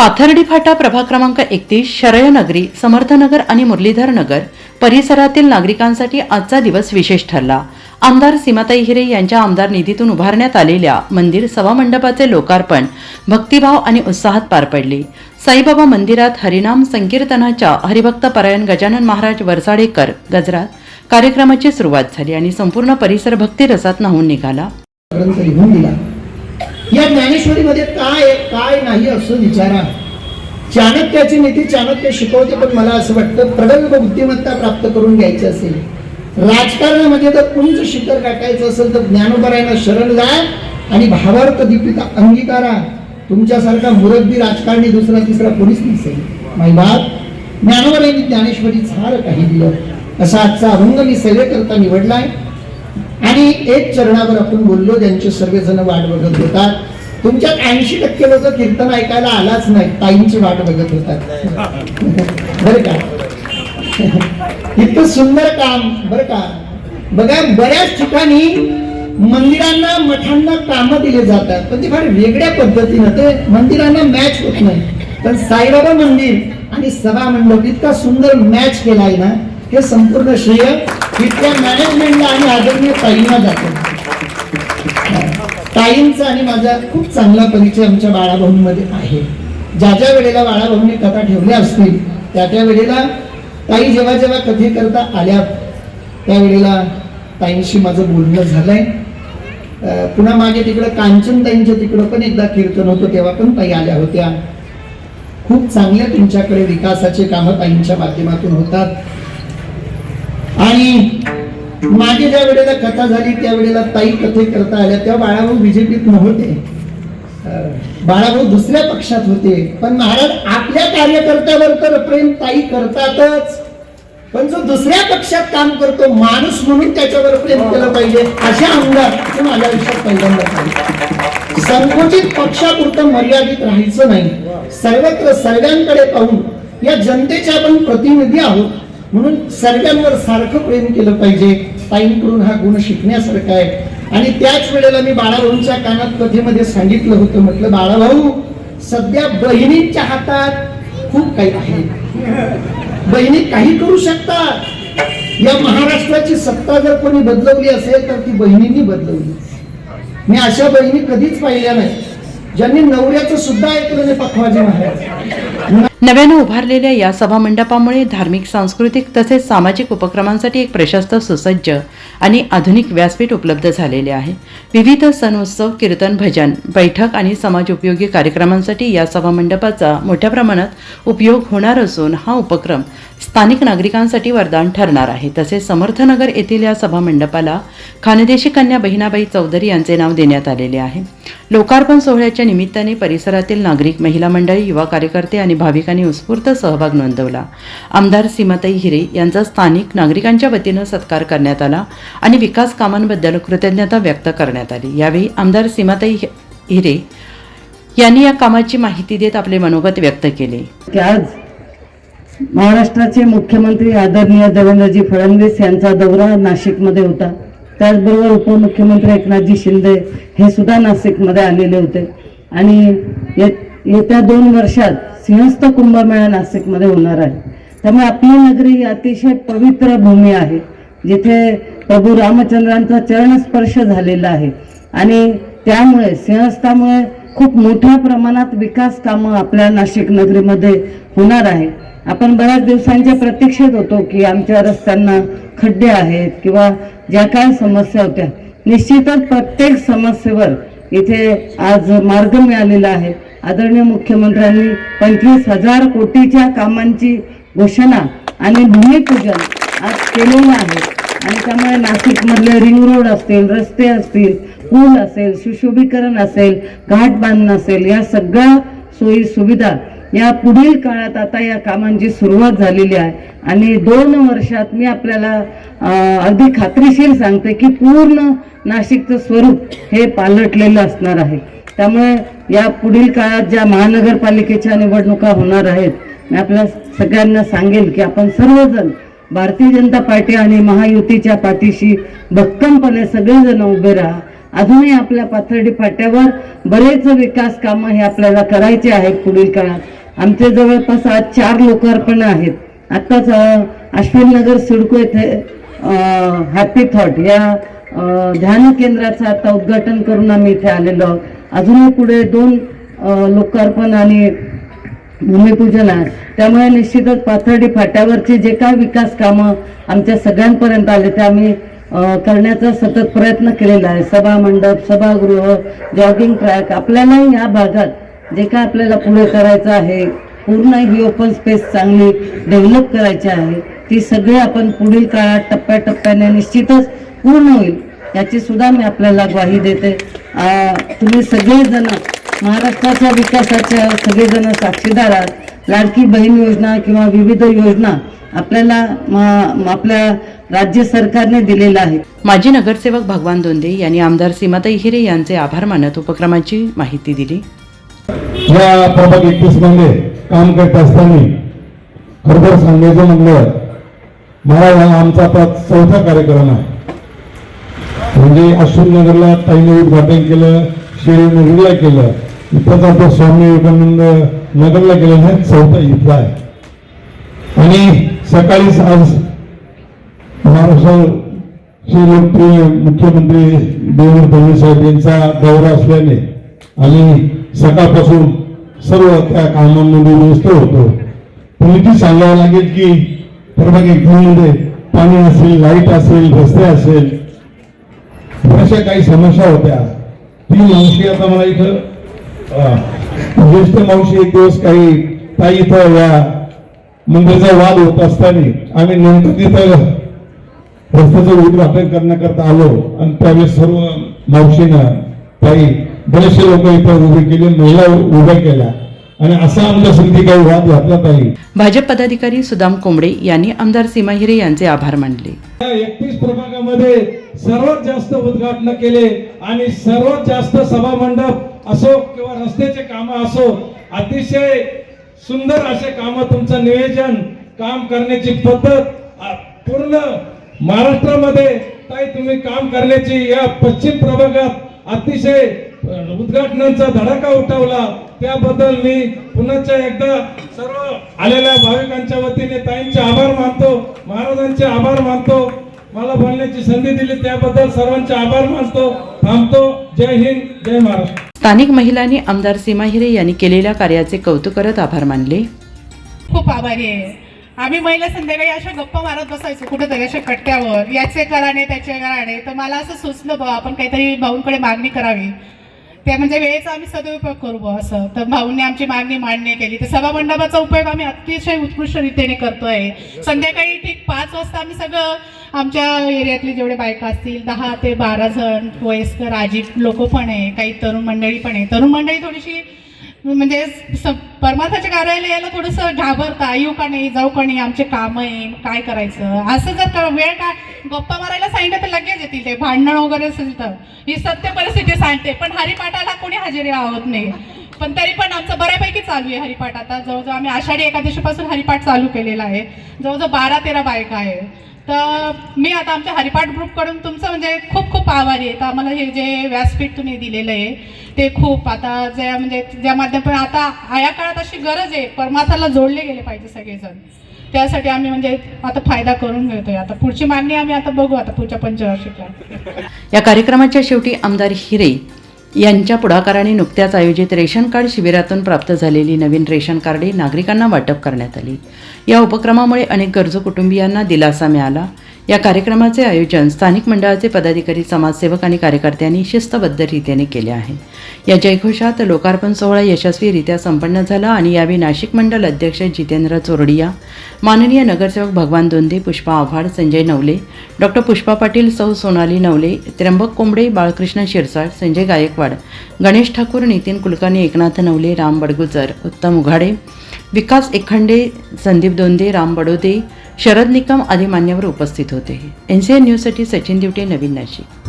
पाथर्डी फाटा प्रभाग क्रमांक एकतीस शरयनगरी समर्थनगर आणि मुरलीधर नगर परिसरातील नागरिकांसाठी आजचा दिवस विशेष ठरला. आमदार सीमाताई हिरे यांच्या आमदार निधीतून उभारण्यात आलेल्या मंदिर सभामंडपाचे लोकार्पण भक्तिभाव आणि उत्साहात पार पडले. साईबाबा मंदिरात हरिनाम संकीर्तनाच्या हरिभक्त परायण गजानन महाराज वरसाडेकर गजरात कार्यक्रमाची सुरुवात झाली आणि संपूर्ण परिसर भक्तिरसात न्हावून निघाला. या ज्ञानेश्वरीमध्ये काय आहे, काय नाही असं विचारा. चाणक्याची नीती चाणक्य शिकवते पण मला असं वाटतं प्रगल्भ बुद्धिमत्ता प्राप्त करून घ्यायची असेल. राजकारणामध्ये जर उंच शिखर गाठायचं असेल तर ज्ञानोबरायला शरण जा आणि भावार्थ दीपिका अंगीकारा. तुमच्यासारखा मुरब्बी राजकारणी दुसरा तिसरा कोणीच नसेल. माई बाप ज्ञानोबरायांनी ज्ञानेश्वरी झार काही दिलं असा आजचा अभंग मी सेवेकरता निवडलाय. आणि एक चरणावर आपण बोललो ज्यांचे सर्वजण वाट बघत होतात. तुमच्यात ऐंशी टक्के लोक कीर्तन ऐकायला आलाच नाही ताईंची वाट बघत होतात. बरं का? इतकं सुंदर काम बरं का? बघा बऱ्याच ठिकाणी मंदिरांना मठांना कामं दिले जातात पण ते फार वेगळ्या पद्धतीनं ते मंदिरांना मॅच होत नाही. पण साईबाबा मंदिर आणि सभा मंडप इतका सुंदर मॅच केलाय ना हे संपूर्ण श्रेय इथल्या मॅनेजमेंटला आणि आदरणीय ताईंना जातं ताईंचा आणि माझा खूप चांगला परिचय आमच्या बाळाभाऊंमध्ये आहे. ज्या ज्या वेळेला बाळाभाऊंनी कथा ठेवल्या असतील त्या त्या वेळेला ताई जेव्हा जेव्हा कथेकरता आल्या त्यावेळेला ताईंशी माझं बोलणं झालंय. पुन्हा मागे तिकडं कांचन ताईंच्या तिकडं पण एकदा कीर्तन होतं तेव्हा पण ताई आल्या होत्या. खूप चांगल्या तुमच्याकडे विकासाचे कामं ताईंच्या माध्यमातून होतात. आणि मागे ज्या वेळेला कथा झाली त्या वेळेला ताई कथे करता आल्या तेव्हा बाळाभाऊ बीजेपीत नव्हते. बाळाभाऊ दुसऱ्या पक्षात होते. पण महाराज आपल्या कार्यकर्त्यावर तर प्रेम ताई करतातच. पण जो दुसऱ्या पक्षात काम करतो माणूस म्हणून त्याच्यावर प्रेम केलं पाहिजे अशा आमदार माझ्या आयुष्यात पहिल्यांदा झाले. संकुचित पक्षापुरतं मर्यादित राहायचं नाही. सर्वत्र सर्वांकडे पाहून या जनतेचे आपण प्रतिनिधी आहोत. म्हणून सर्वांवर सारखं प्रेम केलं पाहिजे. ताईंकडून हा गुण शिकण्यासारखा आहे. आणि त्याच वेळेला मी बाळाभाऊंच्या कानात कथेमध्ये सांगितलं होतं. म्हटलं बाळाभाऊ सध्या बहिणींच्या हातात खूप काही आहे. बहिणी काही करू शकतात. या महाराष्ट्राची सत्ता जर कोणी बदलवली असेल तर ती बहिणींनी बदलवली. मी अशा बहिणी कधीच पाहिल्या नाही. ज्यांनी नवऱ्याचं सुद्धा ऐकलं नाही पखवाजी महाराज. नव्यानं उभारलेल्या या सभामंडपामुळे धार्मिक सांस्कृतिक तसेच सामाजिक उपक्रमांसाठी एक प्रशस्त सुसज्ज आणि आधुनिक व्यासपीठ उपलब्ध झालेले आहे. विविध सण उत्सव कीर्तन भजन बैठक आणि समाज उपयोगी कार्यक्रमांसाठी या सभामंडपाचा मोठ्या प्रमाणात उपयोग होणार असून हा उपक्रम स्थानिक नागरिकांसाठी वरदान ठरणार आहे. तसेच समर्थनगर येथील या सभामंडपाला खानदेशी कन्या बहिणाबाई चौधरी यांचे नाव देण्यात आलेले आहे. लोकार्पण सोहळ्याच्या निमित्ताने परिसरातील नागरिक महिला मंडळी युवा कार्यकर्ते आणि भाविकांनी उत्स्फूर्त सहभाग नोंदवला. आमदार सीमाताई हिरे यांचा स्थानिक नागरिकांच्या वतीनं सत्कार करण्यात आला आणि विकास कामांबद्दल कृतज्ञता व्यक्त करण्यात आली. यावेळी आमदार सीमाताई हिरे यांनी या कामाची माहिती देत आपले मनोगत व्यक्त केले. आज महाराष्ट्राचे मुख्यमंत्री आदरणीय देवेंद्रजी फडणवीस यांचा दौरा नाशिकमध्ये होता. त्याचबरोबर उपमुख्यमंत्री एकनाथजी शिंदे हे सुद्धा नाशिकमध्ये आलेले होते. आणि ये- येत्या दोन वर्षात सिंहस्थ कुंभमेळा नाशिकमध्ये होणार आहे. त्यामुळे आपली नगरी ही अतिशय पवित्र भूमी आहे जिथे प्रभू रामचंद्रांचा चरणस्पर्श झालेला आहे. आणि त्यामुळे सिंहस्थामुळे खूप मोठ्या प्रमाणात विकास कामं आपल्या नाशिक नगरीमध्ये होणार आहे. आपण बऱ्याच दिवसांच्या प्रतीक्षेत होतो की आमच्या रस्त्यांना खड्डे आहेत किंवा ज्या काय समस्या होत्या निश्चितच प्रत्येक समस्येवर इथे आज मार्ग मिळालेला आहे. आदरणीय मुख्यमंत्र्यांनी पंचवीस हजार कोटीच्या कामांची घोषणा आणि भूमिपूजन आज केलेलं आहे. आणि त्यामुळे नाशिकमधले रिंग रोड असतील रस्ते असतील पूल असेल सुशोभीकरण असेल घाट बांधणं असेल या सगळ्या सोयी सुविधा या पुढील काळात आता या कामांची सुरुवात झालेली आहे. आणि दोन वर्षात मी आपल्याला अगदी खात्रीशीर सांगते की पूर्ण नाशिकचं स्वरूप हे पालटलेलं असणार आहे. त्यामुळे या पुढील काळात ज्या महानगरपालिकेच्या निवडणुका होणार आहेत मी आपल्या सगळ्यांना सांगेल की आपण सर्वजण भारतीय जनता पार्टी आणि महायुतीच्या पाठीशी भक्कमपणे सगळेजण उभे राहा. अजूनही आपल्या पाथर्डी फाट्यावर बरेच विकास कामं हे आपल्याला करायचे आहेत पुढील काळात. आमचे जवळपास आज चार लोकार्पण आहेत. आत्ताच अं, अश्विन नगर सिडको येथे हॅपी थॉट या ध्यान केंद्राचं आता उद्घाटन करून आम्ही इथे आलेलो आहोत. अजूनही पुढे दोन लोकार्पण आणि भूमिपूजन आहे. त्यामुळे निश्चितच पाथर्डी फाट्यावरचे जे काय विकास कामं आमच्या सगळ्यांपर्यंत आले ते आम्ही करण्याचा सतत प्रयत्न केलेला आहे. सभा मंडप सभागृह जॉगिंग ट्रॅक आपल्यालाही या भागात जे काय आपल्याला पुढे करायचं आहे पूर्ण ही ओपन स्पेस चांगली डेव्हलप करायची आहे ती सगळी आपण पुढील काळात टप्प्याटप्प्याने निश्चितच पूर्ण होईल याची सुद्धा मी आपल्याला ग्वाही देते. तुम्ही सगळेजण महाराष्ट्राच्या विकासाच्या सगळेजण साक्षीदार आहात. लाडकी बहीण योजना किंवा विविध योजना आपल्याला आपल्या राज्य सरकारने दिलेला आहे माजी नगरसेवक भगवान दोंदे यांनी आमदार सीमाताई हिरे यांचे आभार मानत उपक्रमाची माहिती दिली. या प्रभाग एकवीसमध्ये काम करत असताना खरोखर सांगायचं म्हणलं मला हा आमचा आता चौथा कार्यक्रम आहे. म्हणजे अश्विनगरला ताईने उद्घाटन केलं शिवनगरला केलं इथंच आता स्वामी विवेकानंद नगरला केलं हा चौथा इथला आहे. आणि सकाळीच आज महाराष्ट्राचे लोकप्रिय मुख्यमंत्री देवेंद्र फडणवीस साहेब यांचा दौरा असल्याने आम्ही सकाळपासून सर्व त्या कामांमध्ये व्यस्त होतो. पण इथे सांगावं लागेल की प्रभाग एकमध्ये पाणी असेल लाइट असेल रस्ते असेल अशा काही समस्या होत्या. ती मावशी आता मला इथं ज्येष्ठ मावशी एक दिवस काही ताई इथं या मंदिराचा वाद होत असताना आम्ही नेमकं तिथं रस्त्याचं उद्घाटन करण्याकरता आलो. आणि त्यावेळेस सर्व मावशीनं ताई बरेचसे लोक इथं उभे केले महिला उभ्या केल्या. आणि असा आमच्या संधी काही वाद घातला ताई. भाजप पदाधिकारी सुदाम कोंबडे यांनी आमदार सीमा हिरे यांचे आभार मानले. एकतीस प्रभागामध्ये सर्वात जास्त उद्घाटन केले आणि सर्वात जास्त सभा मंडप असो किंवा रस्त्याचे काम असो अतिशय सुंदर असे काम तुमचं नियोजन काम करण्याची पद्धत पूर्ण महाराष्ट्रामध्ये ताई तुम्ही काम करण्याची या पश्चिम प्रभागात अतिशय उद्घाटनांचा धडाका उठवला. त्याबद्दल मी पुन्हा एकदा सर्व आलेल्या भाविकांच्या वतीने ताईंचे आभार मानतो महाराजांचे आभार मानतो. मला बोलण्याची संधी दिली त्याबद्दल सर्वांचे आभार मानतो. थांबतो. जय हिंद जय महाराष्ट्र. स्थानिक महिलांनी आमदार सीमा हिरे यांनी केलेल्या कार्याचे कौतुक करत आभार मानले. खूप आभारी आहे. आम्ही महिला संध्याकाळी अशा गप्पा मारत बसायचो कुठेतरी अशा कट्ट्यावर याचे कराणे त्याचे कराणे तर मला असं सुचलं बा आपण काहीतरी भाऊंकडे मागणी करावी. ते म्हणजे वेळेचा आम्ही सदुपयोग करू असं. तर भाऊंनी आमची मागणी मान्य केली. तर सभा मंडपाचा उपयोग आम्ही अतिशय उत्कृष्ट रीतीने करतोय. संध्याकाळी ठीक पाच वाजता आम्ही सगळं आमच्या एरियातले जेवढे बायका असतील दहा ते बारा जण वयस्कर आजी लोक पण आहे काही तरुण मंडळी पण आहे. तरुण मंडळी थोडीशी म्हणजे स- परमार्थाच्या कार्यालयाला यायला थोडंसं घाबरता येऊ का नाही जाऊ का नाही आमचे काम आहे काय करायचं? असं जर का वेळ काय गप्पा मारायला सांगितलं तर लगेच येतील ते भांडण वगैरे असेल तर. ही सत्य परिस्थिती सांगते पण हरिपाठाला कोणी हजेरी आहोत नाही. पण तरी पण आमचं बऱ्यापैकी चालू आहे हरिपाठ. आता जवळजवळ आम्ही आषाढी एकादशीपासून हरिपाठ चालू केलेला आहे. जवळजवळ बारा तेरा बायका आहे. तर मी आता आमच्या हरिपाठ ग्रुपकडून तुमचं म्हणजे खूप खूप आभारी आहे. तर आम्हाला हे जे व्यासपीठ तुम्ही दिलेलं आहे ते खूप आता ज्या म्हणजे ज्या माध्यमातून आता या काळात अशी गरज आहे परमार्थाला जोडले गेले पाहिजे सगळेजण. त्यासाठी आम्ही म्हणजे आता फायदा करून घेतोय. आता पुढची मागणी आम्ही आता बघू आता पुढच्या पंचवार्षिकला या कार्यक्रमाच्या शेवटी आमदार हिरे यांच्या पुढाकाराने नुकत्याच आयोजित रेशन कार्ड शिबिरातून प्राप्त झालेली नवीन रेशन कार्डे नागरिकांना वाटप करण्यात आली. या उपक्रमामुळे अनेक गरजू कुटुंबियांना दिलासा मिळाला. या कार्यक्रमाचे आयोजन स्थानिक मंडळाचे पदाधिकारी समाजसेवक आणि कार्यकर्त्यांनी शिस्तबद्ध रीतीने केले आहे. या जयघोषात लोकार्पण सोहळा यशस्वीरित्या संपन्न झाला आणि यावेळी नाशिक मंडल अध्यक्ष जितेंद्र चोरडिया माननीय नगरसेवक भगवान दोंदे पुष्पा आव्हाड संजय नवले डॉक्टर पुष्पा पाटील सौ सोनाली नवले त्र्यंबक कोंबडे बाळकृष्ण शिरसाळ संजय गायकवाड गणेश ठाकूर नितीन कुलकर्णी एकनाथ नवले राम बडगुजर उत्तम उघाडे विकास एखंडे संदीप दोंदे राम बडोदे शरद निकम आदी मान्यवर उपस्थित होते. एन सी एन न्यूजसाठी सचिन दिवटे नवीन नाशिक.